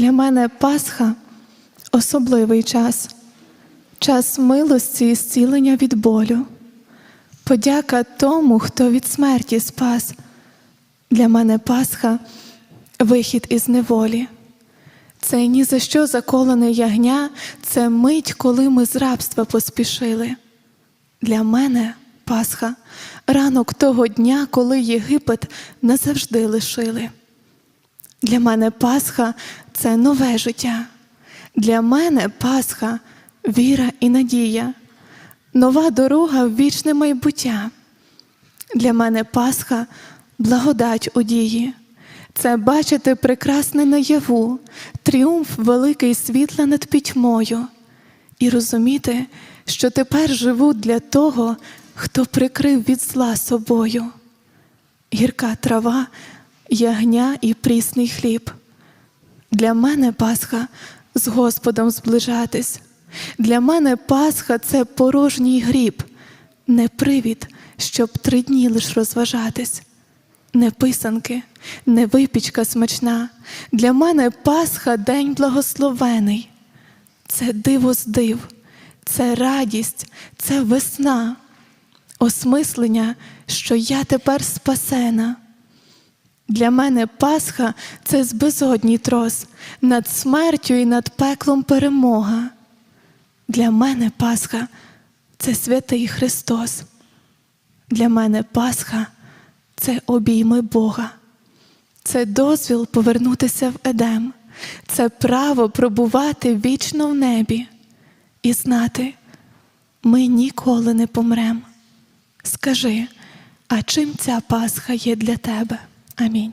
Для мене Пасха особливий час, час милості і зцілення від болю. Подяка тому, хто від смерті спас. Для мене Пасха вихід із неволі. Це ні за що заколене ягня, це мить, коли ми з рабства поспішили. Для мене Пасха ранок того дня, коли Єгипет назавжди лишили. Для мене Пасха це нове життя. Для мене Пасха віра і надія, нова дорога в вічне майбуття. Для мене Пасха благодать у дії. Це бачити прекрасне наяву, тріумф великий світла над пітьмою, і розуміти, що тепер живу для того, хто прикрив від зла собою. Гірка трава, ягня і прісний хліб. Для мене Пасха з Господом зближатись. Для мене Пасха це порожній гріб, не привід, щоб три дні лиш розважатись. Не писанки, не випічка смачна. Для мене Пасха день благословений. Це диво з див, це радість, це весна, осмислення, що я тепер спасена. Для мене Пасха це збезодній трос, над смертю і над пеклом перемога. Для мене Пасха це святий Христос. Для мене Пасха це обійми Бога, це дозвіл повернутися в Едем, це право пробувати вічно в небі і знати, ми ніколи не помрем. Скажи, а чим ця Пасха є для тебе? Амінь.